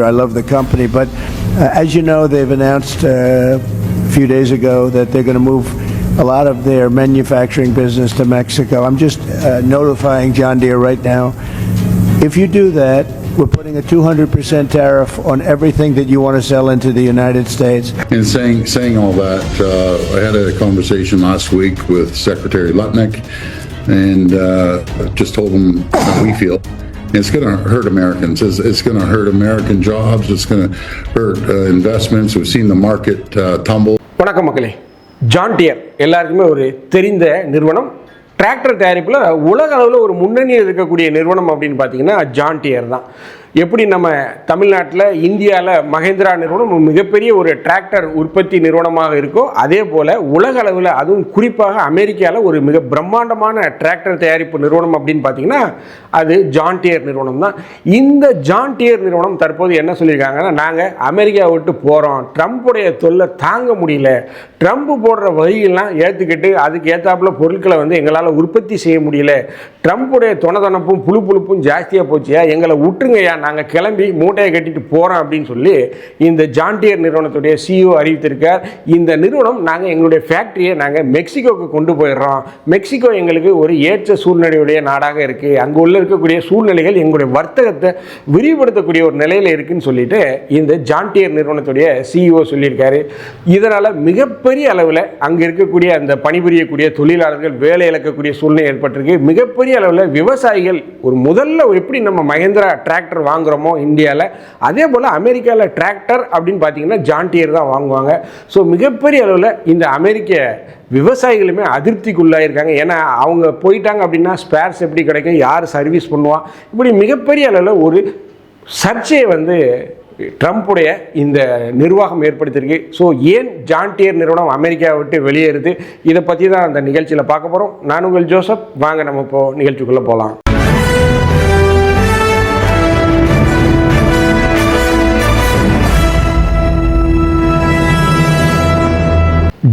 I love the company, but uh, as you know, they've announced uh, a few days ago that they're going to move a lot of their manufacturing business to Mexico. I'm just uh, notifying John Deere right now. If you do that, we're putting a 200% tariff on everything that you want to sell into the United States. And saying, saying all that, uh, I had a conversation last week with Secretary Lutnick and uh, just told him how we feel. It's going to hurt Americans. It's, it's going to hurt American jobs. It's going to hurt uh, investments. We've seen the market uh, tumble. வணக்கம் மக்களே John dear எல்லாருக்குமே ஒரு தெரிந்த நிறுவனம் tractor தயாரிப்பில் உலக அளவில் ஒரு முன்னணியில் இருக்கக்கூடிய நிறுவனம் அப்படின்னு பார்த்தீங்கன்னா ஜான் டியர் தான் எப்படி நம்ம தமிழ்நாட்டில் இந்தியாவில் மகேந்திரா நிறுவனம் மிகப்பெரிய ஒரு டிராக்டர் உற்பத்தி நிறுவனமாக இருக்கோ அதே போல் உலக அளவில் அதுவும் குறிப்பாக அமெரிக்காவில் ஒரு மிக பிரம்மாண்டமான டிராக்டர் தயாரிப்பு நிறுவனம் அப்படின்னு பார்த்தீங்கன்னா அது ஜான் டியர் நிறுவனம் தான். இந்த ஜான் டியர் நிறுவனம் தற்போது என்ன சொல்லியிருக்காங்கன்னா நாங்கள் அமெரிக்கா விட்டு போகிறோம் ட்ரம்ப்புடைய தொல்லை தாங்க முடியல. ட்ரம்ப் போடுற வரியெல்லாம் ஏற்றுக்கிட்டு அதுக்கு ஏற்றாப்புல பொருட்களை வந்து எங்களால் உற்பத்தி செய்ய முடியல. ட்ரம்ப்புடைய தொணதொணப்பும் புழு புழுப்பும் ஜாஸ்தியாக போச்சியா? எங்களை விட்டுருங்கய்யா. நாங்கள் கிளம்பி மூட்டையை கட்டிட்டு போகிறோம் அப்படின்னு சொல்லி இந்த ஜான்டியர் நிறுவனத்துடைய சிஇஓ அறிவித்திருக்கார். இந்த நிறுவனம் நாங்கள் எங்களுடைய ஃபேக்ட்ரியை நாங்கள் மெக்சிகோவுக்கு கொண்டு போயிடுறோம். மெக்சிகோ எங்களுக்கு ஒரு ஏற்ற சூழ்நிலையுடைய நாடாக இருக்குது அங்கே உள்ள இருக்கக்கூடிய சூழ்நிலைகள் எங்களுடைய வர்த்தகத்தை விரிவுபடுத்தக்கூடிய ஒரு நிலையில் இருக்குன்னு சொல்லிட்டு இந்த ஜான்டியர் நிறுவனத்துடைய சிஇஓ சொல்லியிருக்காரு. இதனால் மிகப்பெரிய அளவில் அங்கே இருக்கக்கூடிய அந்த பணிபுரியக்கூடிய தொழிலாளர்கள் வேலை இழக்கக்கூடிய சூழ்நிலை ஏற்பட்டிருக்கு. மிகப்பெரிய அளவில் விவசாயிகள் ஒரு முதல்ல எப்படி நம்ம மகேந்திரா டிராக்டர் வாங்குறோமோ இந்தியாவில் அதே போல் அமெரிக்காவில் டிராக்டர் அப்படின்னு பார்த்தீங்கன்னா ஜான்டியர் தான் வாங்குவாங்க. ஸோ மிகப்பெரிய அளவில் இந்த அமெரிக்க விவசாயிகளுமே அதிருப்திக்குள்ளாயிருக்காங்க. ஏன்னா அவங்க போயிட்டாங்க அப்படின்னா ஸ்பேர்ஸ் எப்படி கிடைக்கும்? யார் சர்வீஸ் பண்ணுவா? இப்படி மிகப்பெரிய அளவில் ஒரு சர்ச்சையை வந்து ட்ரம்ப்புடைய இந்த நிர்வாகம் ஏற்படுத்தியிருக்கு. ஸோ ஏன் ஜான்டியர் நிறுவனம் அமெரிக்காவை விட்டு வெளியேறுது? இதை பற்றி தான் அந்த நிகழ்ச்சியில் பார்க்க போகிறோம் நான் உங்கள் ஜோசப். வாங்க நம்ம இப்போ நிகழ்ச்சிக்குள்ளே போகலாம்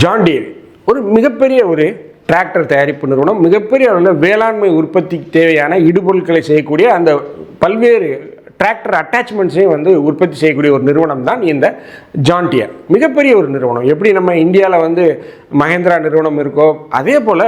ஜான்டியர் ஒரு மிகப்பெரிய ஒரு டிராக்டர் தயாரிப்பு நிறுவனம் மிகப்பெரிய அளவில் வேளாண்மை உற்பத்திக்கு தேவையான இடுபொருட்களை செய்யக்கூடிய அந்த பல்வேறு டிராக்டர் அட்டாச்மெண்ட்ஸையும் வந்து உற்பத்தி செய்யக்கூடிய ஒரு நிறுவனம் தான் இந்த ஜான்டியர் மிகப்பெரிய ஒரு நிறுவனம். எப்படி நம்ம இந்தியாவில் வந்து மகேந்திரா நிறுவனம் இருக்கோ அதே போல்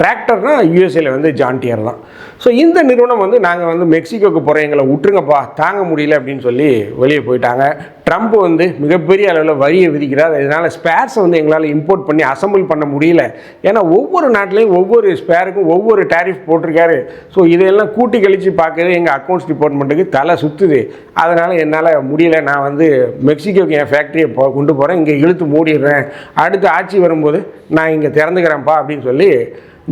டிராக்டர்னா யூஎஸ்ஏல வந்து ஜான்டியர் தான். ஸோ இந்த நிறுவனம் வந்து நாங்கள் வந்து மெக்சிகோக்கு போகிற எங்களை விட்டுருங்கப்பா தாங்க முடியல அப்படின்னு சொல்லி வெளியே போயிட்டாங்க. ட்ரம்ப் வந்து மிகப்பெரிய அளவில் வரியை விதிக்கிறார். இதனால் ஸ்பேர்ஸை வந்து எங்களால் இம்போர்ட் பண்ணி அசம்பிள் பண்ண முடியல. ஏன்னா ஒவ்வொரு நாட்டிலையும் ஒவ்வொரு ஸ்பேருக்கும் ஒவ்வொரு டேரிஃப் போட்டிருக்காரு. ஸோ இதையெல்லாம் கூட்டி கழித்து பார்க்கறது எங்கள் அக்கௌண்ட்ஸ் டிபார்ட்மெண்ட்டுக்கு தலை சுற்றுது அதனால் என்னால் முடியல. நான் வந்து மெக்சிகோக்கு என் ஃபேக்ட்ரியை போ கொண்டு போகிறேன் இங்கே இழுத்து மூடிடுறேன். அடுத்து ஆட்சி வரும்போது நான் இங்கே திறந்துக்கிறேன்ப்பா அப்படின்னு சொல்லி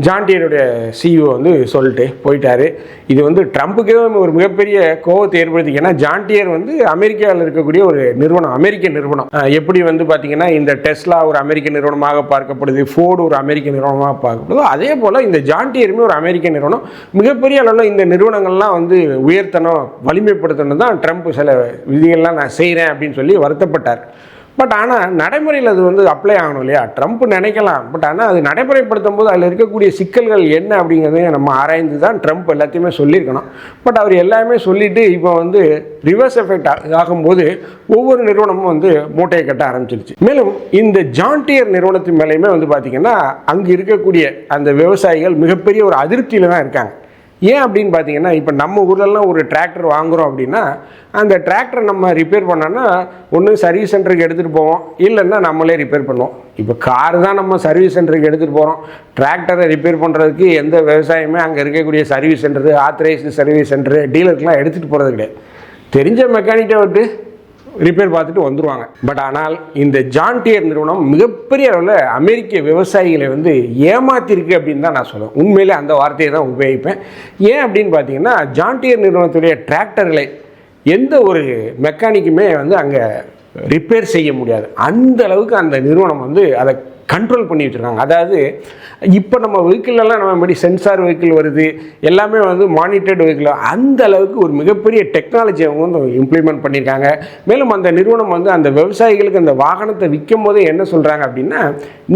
ஜான்டியனுடைய சிஇஓ வந்து சொல்லிட்டு போயிட்டார். இது வந்து ட்ரம்ப்புக்கே ஒரு மிகப்பெரிய கோவத்தை ஏற்படுத்தி ஏன்னா ஜான்டியர் வந்து அமெரிக்காவில் இருக்கக்கூடிய ஒரு நிறுவனம் அமெரிக்க நிறுவனம். எப்படி வந்து பார்த்தீங்கன்னா இந்த டெஸ்லா ஒரு அமெரிக்க நிறுவனமாக பார்க்கப்படுது ஃபோர்டு ஒரு அமெரிக்க நிறுவனமாக பார்க்கப்படுதோ. அதே போல் இந்த ஜான்டியருமே ஒரு அமெரிக்க நிறுவனம். மிகப்பெரிய அளவில் இந்த நிறுவனங்கள்லாம் வந்து உயர்த்தணும் வலிமைப்படுத்தணும் தான் ட்ரம்ப் சில விதிகள்லாம் நான் செய்கிறேன் அப்படின்னு சொல்லி வருத்தப்பட்டார். பட் ஆனால் நடைமுறையில் அது வந்து அப்ளை ஆகணும் இல்லையா? ட்ரம்ப் நினைக்கலாம். பட் ஆனால் அது நடைமுறைப்படுத்தும் போது அதில் இருக்கக்கூடிய சிக்கல்கள் என்ன அப்படிங்கிறதையும் நம்ம ஆராய்ந்து தான் ட்ரம்ப் எல்லாத்தையுமே சொல்லியிருக்கணும். பட் அவர் எல்லாமே சொல்லிட்டு இப்போ வந்து ரிவர்ஸ் எஃபெக்ட் ஆகும்போது ஒவ்வொரு நிறுவனமும் வந்து மூட்டையை கட்ட ஆரம்பிச்சிருச்சு. மேலும் இந்த ஜான்டியர் நிறுவனத்தின் மேலேயுமே வந்து பார்த்திங்கன்னா அங்கே இருக்கக்கூடிய அந்த விவசாயிகள் மிகப்பெரிய ஒரு அதிருப்தியில் தான் இருக்காங்க. ஏன் அப்படின்னு பார்த்தீங்கன்னா இப்போ நம்ம ஊர்லலாம் ஒரு டிராக்டர் வாங்குகிறோம் அப்படின்னா அந்த டிராக்டரை நம்ம ரிப்பேர் பண்ணோன்னா ஒன்று சர்வீஸ் சென்டருக்கு எடுத்துகிட்டு போவோம். இல்லைன்னா நம்மளே ரிப்பேர் பண்ணுவோம். இப்போ கார் தான் நம்ம சர்வீஸ் சென்டருக்கு எடுத்துகிட்டு போகிறோம் டிராக்டரை ரிப்பேர் பண்ணுறதுக்கு எந்த விவசாயமே அங்கே இருக்கக்கூடிய service centre authorised service centre டீலருக்குலாம் எடுத்துகிட்டு போகிறது கிடையாது. தெரிஞ்ச மெக்கானிக்கை விட்டு ரிப்பேர் பார்த்துட்டு வந்துடுவாங்க பட் ஆனால் இந்த ஜான்டியர் நிறுவனம் மிகப்பெரிய அளவில் அமெரிக்க விவசாயிகளை வந்து ஏமாத்திருக்கு அப்படின்னு தான் நான் சொல்லுவேன். உண்மையிலே அந்த வார்த்தையை தான் உபயோகிப்பேன். ஏன் அப்படின்னு பார்த்தீங்கன்னா ஜான்டியர் நிறுவனத்துடைய டிராக்டர்களை எந்த ஒரு மெக்கானிக்குமே வந்து அங்கே ரிப்பேர் செய்ய முடியாது. அந்த அளவுக்கு அந்த நிறுவனம் வந்து அதை கண்ட்ரோல் பண்ணி வச்சுருக்காங்க அதாவது இப்போ நம்ம வெஹிக்கிள்லாம் நம்ம மாதிரி சென்சார் வெஹிக்கிள் வருது எல்லாமே வந்து மானிட்டர்டு வெஹிக்கிள் அந்த அளவுக்கு ஒரு மிகப்பெரிய டெக்னாலஜி அவங்க வந்து இம்ப்ளிமெண்ட் பண்ணியிருக்காங்க மேலும் அந்த நிறுவனம் வந்து அந்த விவசாயிகளுக்கு அந்த வாகனத்தை விற்கும் போதே என்ன சொல்கிறாங்க அப்படின்னா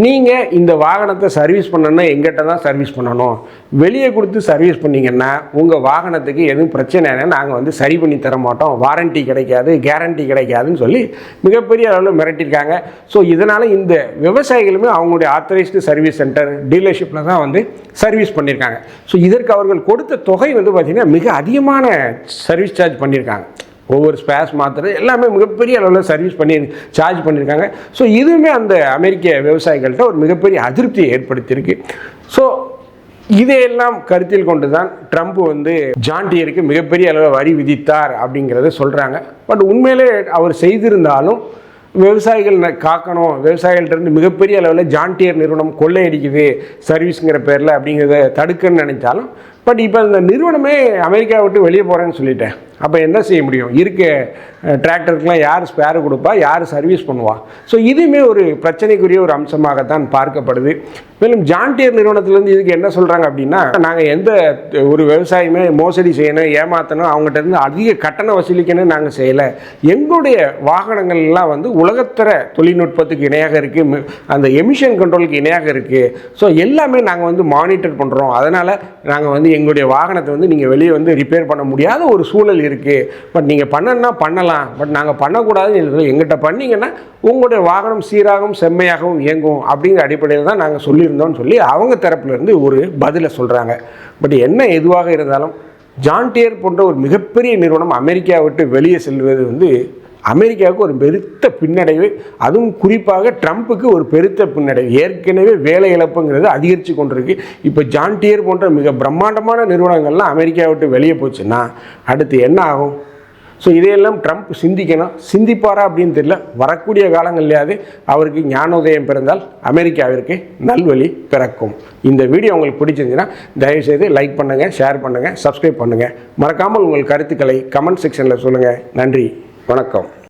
நீங்கள் இந்த வாகனத்தை சர்வீஸ் பண்ணணும்னா எங்கிட்ட தான் சர்வீஸ் பண்ணணும். வெளியே கொடுத்து சர்வீஸ் பண்ணிங்கன்னா உங்கள் வாகனத்துக்கு எதுவும் பிரச்சனைனா நாங்கள் வந்து சரி பண்ணி தர மாட்டோம். வாரண்டி கிடைக்காது கேரண்டி கிடைக்காதுன்னு சொல்லி மிகப்பெரிய அளவில் மிரட்டியிருக்காங்க. ஸோ இதனால் இந்த விவசாயிகளும் அவங்களுடைய ஆத்தரைஸ்டு சர்வீஸ் சென்டர் டீலர்ஷிப்பில் தான் வந்து சர்வீஸ் பண்ணியிருக்காங்க ஸோ இதற்கு அவர்கள் கொடுத்த தொகை வந்து பார்த்திங்கன்னா மிக அதிகமான சர்வீஸ் சார்ஜ் பண்ணியிருக்காங்க ஒவ்வொரு ஸ்பேஸ் மாத்திரை எல்லாமே மிகப்பெரிய அளவில் சர்வீஸ் பண்ணி சார்ஜ் பண்ணியிருக்காங்க ஸோ இதுவுமே அந்த அமெரிக்க விவசாயிகள்கிட்ட ஒரு மிகப்பெரிய அதிருப்தியை ஏற்படுத்தியிருக்கு. ஸோ இதையெல்லாம் கருத்தில் கொண்டு தான் ட்ரம்ப் வந்து ஜான்டியருக்கு மிகப்பெரிய அளவில் வரி விதித்தார் அப்படிங்கிறத சொல்கிறாங்க பட் உண்மையிலே அவர் செய்திருந்தாலும் விவசாயிகள் காக்கணும். விவசாயிகள்கிட்ட இருந்து மிகப்பெரிய அளவில் ஜான்டியர் நிறுவனம் கொள்ளையடிக்குது சர்வீஸுங்கிற பேரில் அப்படிங்கிறத தடுக்கன்னு நினைச்சாலும் பட் இப்போ இந்த நிறுவனமே அமெரிக்கா விட்டு வெளியே போகிறேன்னு சொல்லிட்டேன். அப்போ என்ன செய்ய முடியும்? இருக்க டிராக்டருக்குலாம் யார் ஸ்பேர் கொடுப்பா? யார் சர்வீஸ் பண்ணுவா? ஸோ இதுவுமே ஒரு பிரச்சனைக்குரிய ஒரு அம்சமாகத்தான் பார்க்கப்படுது. மேலும் ஜான்டியர் நிறுவனத்திலேருந்து இதுக்கு என்ன சொல்கிறாங்க அப்படின்னா நாங்கள் எந்த ஒரு விவசாயமே மோசடி செய்யணும் ஏமாற்றணும் அவங்ககிட்ட இருந்து அதிக கட்டணம் வசூலிக்கணும் நாங்கள் செய்யலை. எங்களுடைய வாகனங்கள்லாம் வந்து உலகத்தர தொழில்நுட்பத்துக்கு இணையாக இருக்குது அந்த எமிஷன் கண்ட்ரோலுக்கு இணையாக இருக்குது ஸோ எல்லாமே நாங்கள் வந்து மானிட்டர் பண்ணுறோம் அதனால் நாங்கள் வந்து எங்களுடைய வாகனத்தை வந்து நீங்கள் வெளியே வந்து ரிப்பேர் பண்ண முடியாத ஒரு சூழல் இருக்குது பட் நீங்கள் பண்ணணும்னா பண்ணலாம். பட் நாங்கள் பண்ணக்கூடாதுன்னு இல்லை எங்கிட்ட பண்ணீங்கன்னா உங்களுடைய வாகனம் சீராகவும் செம்மையாகவும் இயங்கும் அப்படிங்கிற அடிப்படையில் தான் நாங்கள் சொல்லியிருந்தோம்னு சொல்லி அவங்க தரப்புலேருந்து ஒரு பதிலை சொல்கிறாங்க பட் என்ன எதுவாக இருந்தாலும் ஜான்டியர் போன்ற ஒரு மிகப்பெரிய நிறுவனம் அமெரிக்கா விட்டு வெளியே செல்வது வந்து அமெரிக்காவுக்கு ஒரு பெருத்த பின்னடைவு அதுவும் குறிப்பாக ட்ரம்ப்புக்கு ஒரு பெருத்த பின்னடைவு. ஏற்கனவே வேலை இழப்புங்கிறது அதிகரித்து கொண்டிருக்கு. இப்போ ஜான்டியர் போன்ற மிக பிரம்மாண்டமான நிறுவனங்கள்லாம் அமெரிக்கா விட்டு வெளியே போச்சுன்னா அடுத்து என்ன ஆகும்? ஸோ இதையெல்லாம் ட்ரம்ப் சிந்திக்கணும். சிந்திப்பாரா அப்படின்னு தெரியல. வரக்கூடிய காலங்கள்லையாவது அவருக்கு ஞானோதயம் பிறந்தால் அமெரிக்காவிற்கு நல்வழி பிறக்கும். இந்த வீடியோ உங்களுக்கு பிடிச்சிருந்துச்சுன்னா தயவுசெய்து லைக் பண்ணுங்கள் ஷேர் பண்ணுங்கள் சப்ஸ்கிரைப் பண்ணுங்கள் மறக்காமல் உங்கள் கருத்துக்களை கமெண்ட் செக்ஷனில் சொல்லுங்கள் நன்றி. வணக்கம்.